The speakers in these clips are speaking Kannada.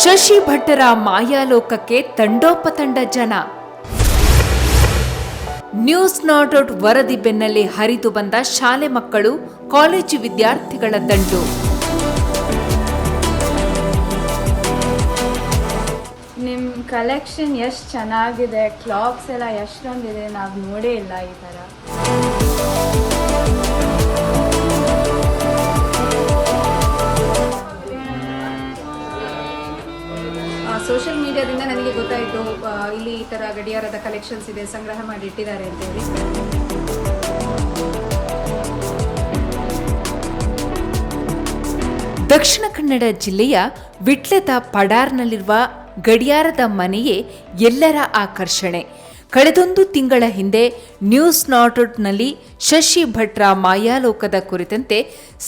ಶಶಿ ಭಟ್ಟರ ಮಾಯಾಲೋಕಕ್ಕೆ ತಂಡೋಪತಂಡ ಜನ. ನ್ಯೂಸ್ ನಾಟ್ ಔಟ್ ವರದಿ ಬೆನ್ನಲ್ಲೇ ಹರಿದು ಬಂದ ಶಾಲೆ ಮಕ್ಕಳು, ಕಾಲೇಜು ವಿದ್ಯಾರ್ಥಿಗಳ ದಂಡು. ನಿಮ್ಮ ಕಲೆಕ್ಷನ್ ಎಷ್ಟು ಚೆನ್ನಾಗಿದೆ ಕ್ಲಾಕ್ಸ್ ಎಲ್ಲ ಎಷ್ಟೊಂದಿದೆ ನಾವು ನೋಡೇ ಇಲ್ಲ ಈ ಥರ ಥರ ಗಡಿಯಾರದ ಕಲೆಕ್ಷನ್ಸ್ ಇದೆ, ಸಂಗ್ರಹ ಮಾಡಿ ಇಟ್ಟಿದ್ದಾರೆ ಅಂತ ಹೇಳಿ. ದಕ್ಷಿಣ ಕನ್ನಡ ಜಿಲ್ಲೆಯ ವಿಟ್ಲದ ಪಡಾರ್ನಲ್ಲಿರುವ ಗಡಿಯಾರದ ಮನೆಯೇ ಎಲ್ಲರ ಆಕರ್ಷಣೆ. ಕಳೆದೊಂದು ತಿಂಗಳ ಹಿಂದೆ ನ್ಯೂಸ್ ನಾಟ್ನಲ್ಲಿ ಶಶಿ ಭಟ್ರ ಮಾಯಾಲೋಕದ ಕುರಿತಂತೆ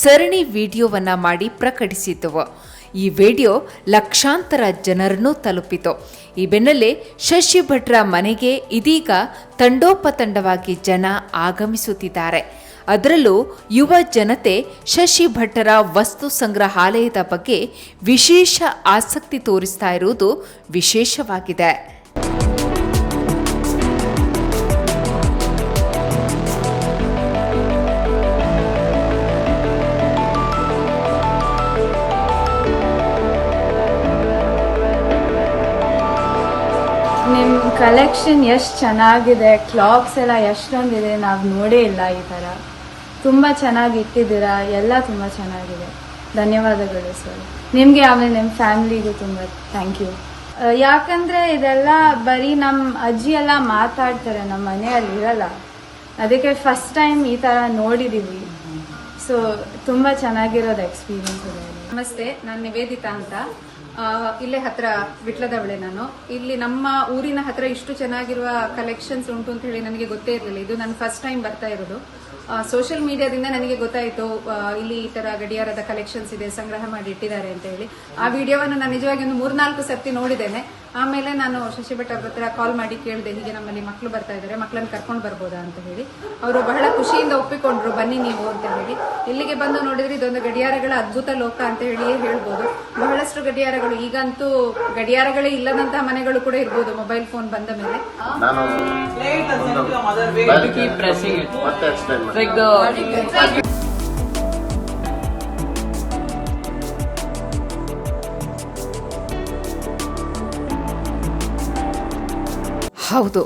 ಸರಣಿ ವಿಡಿಯೋವನ್ನ ಮಾಡಿ ಪ್ರಕಟಿಸಿದ್ದವು ಈ ವಿಡಿಯೋ ಲಕ್ಷಾಂತರ ಜನರನ್ನು ತಲುಪಿತು. ಈ ಬೆನ್ನಲ್ಲೇ ಶಶಿ ಭಟ್ರ ಮನೆಗೆ ಇದೀಗ ತಂಡೋಪತಂಡವಾಗಿ ಜನ ಆಗಮಿಸುತ್ತಿದ್ದಾರೆ. ಅದರಲ್ಲೂ ಯುವ ಜನತೆ ಶಶಿ ಭಟ್ಟರ ವಸ್ತು ಸಂಗ್ರಹಾಲಯದ ಬಗ್ಗೆ ವಿಶೇಷ ಆಸಕ್ತಿ ತೋರಿಸ್ತಾ ಇರುವುದು ವಿಶೇಷವಾಗಿದೆ. ಕಲೆಕ್ಷನ್ ಎಷ್ಟು ಚೆನ್ನಾಗಿದೆ ಕ್ಲಾಕ್ಸ್ ಎಲ್ಲ ಎಷ್ಟೊಂದಿದೆ ನಾವು ನೋಡೇ ಇಲ್ಲ ಈ ಥರ. ತುಂಬ ಚೆನ್ನಾಗಿ ಇಟ್ಟಿದ್ದೀರಾ, ಎಲ್ಲ ತುಂಬ ಚೆನ್ನಾಗಿದೆ. ಧನ್ಯವಾದಗಳು ಸರ್. ನಿಮಗೆ ಆಮೇಲೆ ನಿಮ್ಮ ಫ್ಯಾಮಿಲಿಗೂ ತುಂಬ ಥ್ಯಾಂಕ್ ಯು ಯಾಕಂದರೆ ಇದೆಲ್ಲ ಬರೀ ನಮ್ಮ ಅಜ್ಜಿ ಎಲ್ಲ ಮಾತಾಡ್ತಾರೆ ನಮ್ಮ ಮನೆಯಲ್ಲಿ ಇರಲ್ಲ. ಅದಕ್ಕೆ ಫಸ್ಟ್ ಟೈಮ್ ಈ ಥರ ನೋಡಿದ್ದೀವಿ ಸೊ ತುಂಬ ಚೆನ್ನಾಗಿರೋದು ಎಕ್ಸ್ಪೀರಿಯನ್ಸ್ ಇದೆ. ನಮಸ್ತೆ, ನಾನು ನಿವೇದಿತಾ ಅಂತ. ಇಲ್ಲೇ ಹತ್ರ ವಿಟ್ಲದವಳೆ ನಾನು. ಇಲ್ಲಿ ನಮ್ಮ ಊರಿನ ಹತ್ರ ಇಷ್ಟು ಚೆನ್ನಾಗಿರುವ ಕಲೆಕ್ಷನ್ಸ್ ಉಂಟು ಅಂತ ಹೇಳಿ ನನಗೆ ಗೊತ್ತೇ ಇರಲಿಲ್ಲ. ಇದು ನಾನು ಫಸ್ಟ್ ಟೈಮ್ ಬರ್ತಾ ಇರೋದು. ಸೋಷಿಯಲ್ ಮೀಡಿಯಾದಿಂದ ನನಗೆ ಗೊತ್ತಾಯಿತು ಇಲ್ಲಿ ಈ ತರ ಗಡಿಯಾರದ ಕಲೆಕ್ಷನ್ಸ್ ಇದೆ, ಸಂಗ್ರಹ ಮಾಡಿ ಇಟ್ಟಿದ್ದಾರೆ ಅಂತ ಹೇಳಿ. ಆ ವಿಡಿಯೋವನ್ನು ನಾನು ನಿಜವಾಗಿ ಒಂದು ಮೂರ್ನಾಲ್ಕು ಸರ್ತಿ ನೋಡಿದ್ದೇನೆ. ಆಮೇಲೆ ನಾನು ಶಶಿ ಭಟ್ ಅವ್ರ ಹತ್ರ ಕಾಲ್ ಮಾಡಿ ಕೇಳಿದೆ ಹೀಗೆ ನಮ್ಮಲ್ಲಿ ಮಕ್ಕಳು ಬರ್ತಾ ಇದ್ದಾರೆ ಮಕ್ಕಳನ್ನ ಕರ್ಕೊಂಡು ಬರ್ಬೋದಾ ಅಂತ ಹೇಳಿ. ಅವರು ಬಹಳ ಖುಷಿಯಿಂದ ಒಪ್ಪಿಕೊಂಡ್ರು ಬನ್ನಿ ನೀವು ಅಂತ ಹೇಳಿ. ಇಲ್ಲಿಗೆ ಬಂದು ನೋಡಿದ್ರೆ ಇದೊಂದು ಗಡಿಯಾರಗಳ ಅದ್ಭುತ ಲೋಕ ಅಂತ ಹೇಳಿ ಹೇಳ್ಬೋದು. ಬಹಳಷ್ಟು ಗಡಿಯಾರಗಳು ಈಗಂತೂ ಗಡಿಯಾರಗಳೇ ಇಲ್ಲದಂತಹ ಮನೆಗಳು ಕೂಡ ಇರ್ಬೋದು ಮೊಬೈಲ್ ಫೋನ್ ಬಂದ ಮೇಲೆ. ನಾನು ಹೌದು.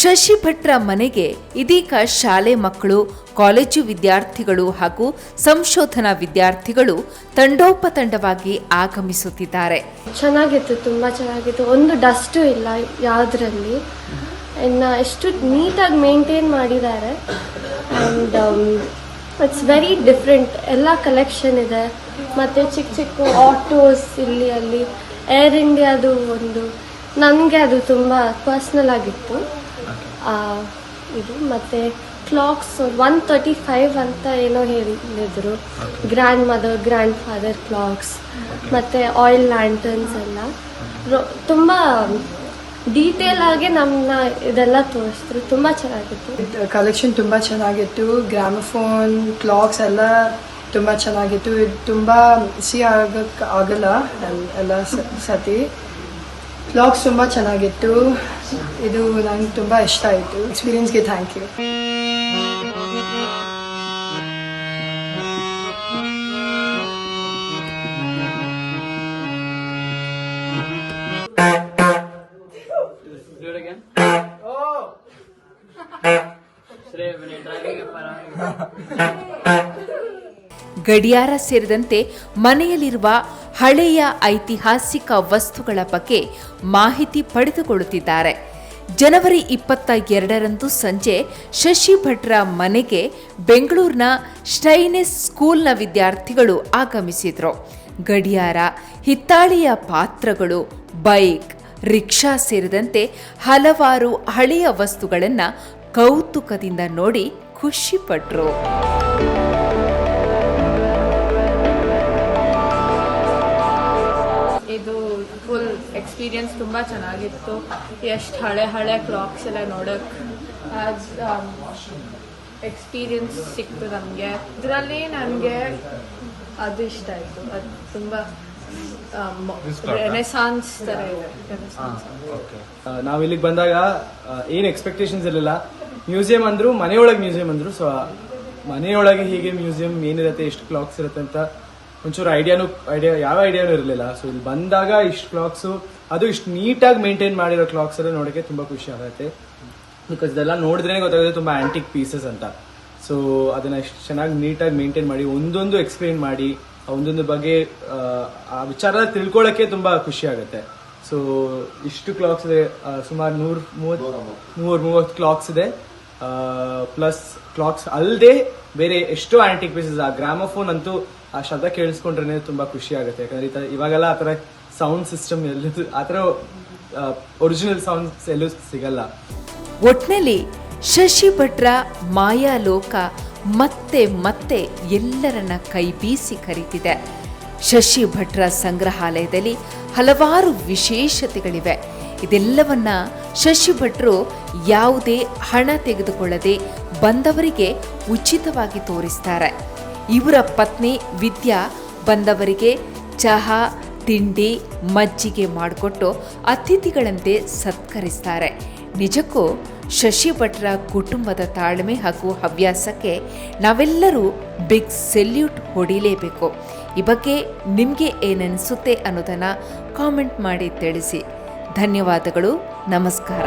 ಶಶಿ ಭಟ್ರ ಮನೆಗೆ ಇದೀಗ ಶಾಲೆ ಮಕ್ಕಳು, ಕಾಲೇಜು ವಿದ್ಯಾರ್ಥಿಗಳು ಹಾಗೂ ಸಂಶೋಧನಾ ವಿದ್ಯಾರ್ಥಿಗಳು ತಂಡೋಪತಂಡವಾಗಿ ಆಗಮಿಸುತ್ತಿದ್ದಾರೆ. ಚೆನ್ನಾಗಿತ್ತು, ತುಂಬ ಚೆನ್ನಾಗಿತ್ತು. ಒಂದು ಡಸ್ಟು ಇಲ್ಲ ಯಾವುದರಲ್ಲಿ. ಇನ್ನು ಎಷ್ಟು ನೀಟಾಗಿ ಮೇಂಟೈನ್ ಮಾಡಿದ್ದಾರೆ. ಆ್ಯಂಡ್ ಇಟ್ಸ್ ವೆರಿ ಡಿಫ್ರೆಂಟ್ ಎಲ್ಲ ಕಲೆಕ್ಷನ್ ಇದೆ. ಮತ್ತು ಚಿಕ್ಕ ಚಿಕ್ಕ ಆಟೋಸ್ ಇಲ್ಲಿ, ಅಲ್ಲಿ ಏರ್ ಇಂಡಿಯಾದು ಒಂದು ನನಗೆ ಅದು ತುಂಬ ಪರ್ಸ್ನಲ್ ಆಗಿತ್ತು. ಆ, ಇದು ಮತ್ತು ಕ್ಲಾಕ್ಸ್ ಒನ್ ತರ್ಟಿ ಫೈವ್ ಅಂತ ಏನೋ ಹೇಳಿದ್ರು. Grandmother grandfather clocks ಮತ್ತು ಆಯಿಲ್ ಲ್ಯಾಂಟರ್ನ್ಸ್ ಎಲ್ಲ. ರೊ- ತುಂಬ ಡೀಟೇಲ್ ಆಗಿ ನಮ್ಮನ್ನ ಇದೆಲ್ಲ ತೋರಿಸಿದ್ರು. ತುಂಬ ಚೆನ್ನಾಗಿತ್ತು. ಕಲೆಕ್ಷನ್ ತುಂಬ ಚೆನ್ನಾಗಿತ್ತು. ಗ್ರಾಮಫೋನ್ ಕ್ಲಾಕ್ಸ್ ಎಲ್ಲ ತುಂಬ ಚೆನ್ನಾಗಿತ್ತು. ಇದು ತುಂಬ ಸಿ ಆಗಕ್ಕೆ ಆಗಲ್ಲ. ಎಲ್- ಎಲ್ಲ ಸತಿ. ಕ್ಲಾಕ್ಸ್ ತುಂಬ ಚೆನ್ನಾಗಿತ್ತು. ಇದು ನಂಗೆ ತುಂಬ ಇಷ್ಟ ಆಯಿತು. ಎಕ್ಸ್ಪೀರಿಯನ್ಸ್ಗೆ ಥ್ಯಾಂಕ್ ಯು ಗಡಿಯಾರ ಸೇರಿದಂತೆ ಮನೆಯಲ್ಲಿರುವ ಹಳೆಯ ಐತಿಹಾಸಿಕ ವಸ್ತುಗಳ ಬಗ್ಗೆ ಮಾಹಿತಿ ಪಡೆದುಕೊಳ್ಳುತ್ತಿದ್ದಾರೆ. ಜನವರಿ ಇಪ್ಪತ್ತ ಎರಡರಂದು ಸಂಜೆ ಶಶಿ ಭಟ್ರ ಮನೆಗೆ ಬೆಂಗಳೂರಿನ ಸ್ಟೈನೆಸ್ ಸ್ಕೂಲ್ನ ವಿದ್ಯಾರ್ಥಿಗಳು ಆಗಮಿಸಿದ್ರು. ಗಡಿಯಾರ, ಹಿತ್ತಾಳೆಯ ಪಾತ್ರಗಳು, ಬೈಕ್, ರಿಕ್ಷಾ ಸೇರಿದಂತೆ ಹಲವಾರು ಹಳೆಯ ವಸ್ತುಗಳನ್ನು ಕೌತುಕದಿಂದ ನೋಡಿ ಖುಷಿಪಟ್ರು ಫುಲ್ ಎಕ್ಸ್ಪೀರಿಯನ್ಸ್ ತುಂಬ ಚೆನ್ನಾಗಿತ್ತು. ಎಷ್ಟು ಹಳೆ ಹಳೆ ಕ್ಲಾಕ್ಸ್ ಎಲ್ಲ ನೋಡೋಕ್ಕೆ ಎಕ್ಸ್ಪೀರಿಯನ್ಸ್ ಸಿಕ್ತು ನಮಗೆ. ಇದರಲ್ಲಿ ನನಗೆ ಅದು ಇಷ್ಟ ಆಯಿತು. ಅದು ತುಂಬ ರೆನೆಸಾನ್ಸ್ ಥರ ಇದೆ. ಓಕೆ. ನಾವು ಇಲ್ಲಿಗೆ ಬಂದಾಗ ಏನು ಎಕ್ಸ್ಪೆಕ್ಟೇಷನ್ಸ್ ಇರಲಿಲ್ಲ. ಮ್ಯೂಸಿಯಂ ಅಂದ್ರು ಮನೆಯೊಳಗೆ ಮ್ಯೂಸಿಯಂ ಅಂದ್ರು. ಸೊ ಮನೆಯೊಳಗೆ ಹೀಗೆ ಮ್ಯೂಸಿಯಂ ಏನಿರುತ್ತೆ ಎಷ್ಟು ಕ್ಲಾಕ್ಸ್ ಇರುತ್ತೆ ಅಂತ ಒಂಚೂರು ಐಡಿಯಾನು ಐಡಿಯಾ ಯಾವ ಐಡಿಯಾನು ಇರಲಿಲ್ಲ. ಸೊ ಇಲ್ಲಿ ಬಂದಾಗ ಇಷ್ಟು ಕ್ಲಾಕ್ಸು ಅದು ಇಷ್ಟು ನೀಟಾಗಿ ಮೇಂಟೈನ್ ಮಾಡಿರೋ ಕ್ಲಾಕ್ಸ್ ಎಲ್ಲ ನೋಡೋಕ್ಕೆ ತುಂಬ ಖುಷಿ ಆಗುತ್ತೆ. ಬಿಕಾಸ್ ಇದೆಲ್ಲ ನೋಡಿದ್ರೆ ಗೊತ್ತಾಗುತ್ತೆ ತುಂಬ ಆ್ಯಂಟಿಕ್ ಪೀಸಸ್ ಅಂತ. ಸೊ ಅದನ್ನು ಇಷ್ಟು ಚೆನ್ನಾಗಿ ನೀಟಾಗಿ ಮೇಂಟೈನ್ ಮಾಡಿ ಒಂದೊಂದು ಎಕ್ಸ್ಪ್ಲೇನ್ ಮಾಡಿ ಒಂದೊಂದು ಬಗ್ಗೆ ಆ, ಆ ವಿಚಾರ ತಿಳ್ಕೊಳ್ಳೋಕ್ಕೆ ತುಂಬ ಖುಷಿ ಆಗುತ್ತೆ. ಸೊ ಇಷ್ಟು ಕ್ಲಾಕ್ಸ್ ಇದೆ ಸುಮಾರು ನೂರು ಮೂವತ್ತು ನೂರು ಮೂವತ್ತು ಕ್ಲಾಕ್ಸ್ ಇದೆ. ಪ್ಲಸ್ ಕ್ಲಾಕ್ಸ್ ಅಲ್ಲದೆ ಬೇರೆ ಎಷ್ಟೋ ಆಂಟಿಕ್ ಪೀಸಸ್ ಆ ಗ್ರಾಮಫೋನ್ ಅಂತೂ ಆ ಶಬ್ದ ಕೇಳಿಸ್ಕೊಂಡ್ರೆ ತುಂಬಾ ಖುಷಿ ಆಗುತ್ತೆ. ಯಾಕಂದ್ರೆ ಈ ತರ ಇವಾಗೆಲ್ಲ ಆ ಥರ ಸೌಂಡ್ ಸಿಸ್ಟಮ್ ಎಲ್ಲೂ ಆ ಥರ ಒರಿಜಿನಲ್ ಸೌಂಡ್ಸ್ ಎಲ್ಲೂ ಸಿಗಲ್ಲ. ಒಟ್ನಲ್ಲಿ ಶಶಿ ಭಟ್ರ, ಮಾಯಾ ಲೋಕ ಮತ್ತೆ ಮತ್ತೆ ಎಲ್ಲರನ್ನ ಕೈ ಬೀಸಿ ಕರೀತಿದೆ. ಶಶಿ ಭಟ್ರ ಸಂಗ್ರಹಾಲಯದಲ್ಲಿ ಹಲವಾರು ವಿಶೇಷತೆಗಳಿವೆ. ಇದೆಲ್ಲವನ್ನ ಶಶಿ ಭಟ್ರು ಯಾವುದೇ ಹಣ ತೆಗೆದುಕೊಳ್ಳದೆ ಬಂದವರಿಗೆ ಉಚಿತವಾಗಿ ತೋರಿಸ್ತಾರೆ. ಇವರ ಪತ್ನಿ ವಿದ್ಯಾ ಬಂದವರಿಗೆ ಚಹಾ, ತಿಂಡಿ, ಮಜ್ಜಿಗೆ ಮಾಡಿಕೊಟ್ಟು ಅತಿಥಿಗಳಂತೆ ಸತ್ಕರಿಸ್ತಾರೆ. ನಿಜಕ್ಕೂ ಶಶಿ ಭಟ್ರ ಕುಟುಂಬದ ತಾಳ್ಮೆ ಹಾಗೂ ಹವ್ಯಾಸಕ್ಕೆ ನಾವೆಲ್ಲರೂ ಬಿಗ್ ಸೆಲ್ಯೂಟ್ ಹೊಡಿಲೇಬೇಕು. ಈ ಬಗ್ಗೆ ನಿಮಗೆ ಏನನ್ನಿಸುತ್ತೆ ಅನ್ನೋದನ್ನು ಕಾಮೆಂಟ್ ಮಾಡಿ ತಿಳಿಸಿ. ಧನ್ಯವಾದಗಳು. ನಮಸ್ಕಾರ.